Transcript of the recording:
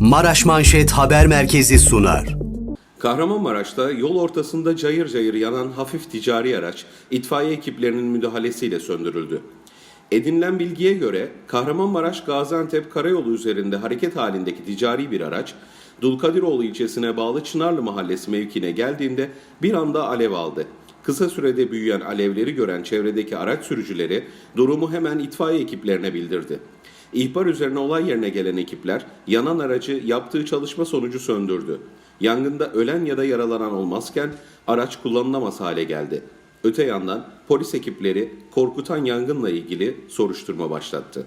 Maraş Manşet Haber Merkezi sunar. Kahramanmaraş'ta yol ortasında cayır cayır yanan hafif ticari araç itfaiye ekiplerinin müdahalesiyle söndürüldü. Edinilen bilgiye göre Kahramanmaraş Gaziantep karayolu üzerinde hareket halindeki ticari bir araç Dulkadiroğlu ilçesine bağlı Çınarlı Mahallesi mevkine geldiğinde bir anda alev aldı. Kısa sürede büyüyen alevleri gören çevredeki araç sürücüleri durumu hemen itfaiye ekiplerine bildirdi. İhbar üzerine olay yerine gelen ekipler yanan aracı yaptığı çalışma sonucu söndürdü. Yangında ölen ya da yaralanan olmazken araç kullanılamaz hale geldi. Öte yandan polis ekipleri korkutan yangınla ilgili soruşturma başlattı.